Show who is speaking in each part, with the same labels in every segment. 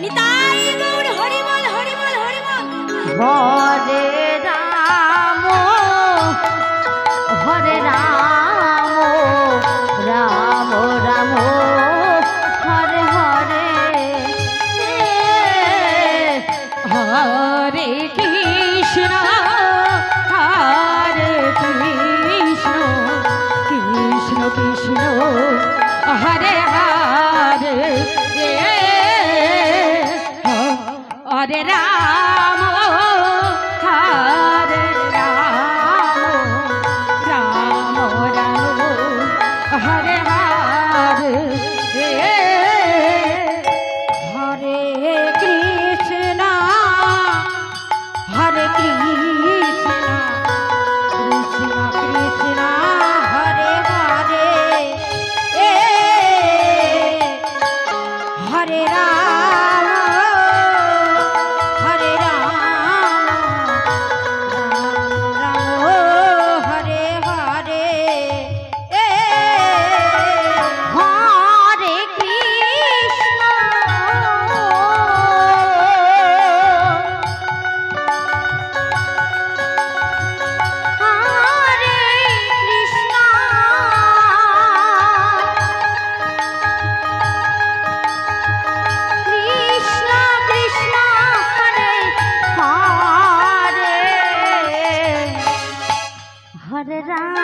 Speaker 1: Nitai Gour Hari বল Hari বল Hari বল
Speaker 2: Hare Hare Ram হরে
Speaker 1: 然而。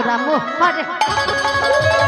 Speaker 2: Ram হরে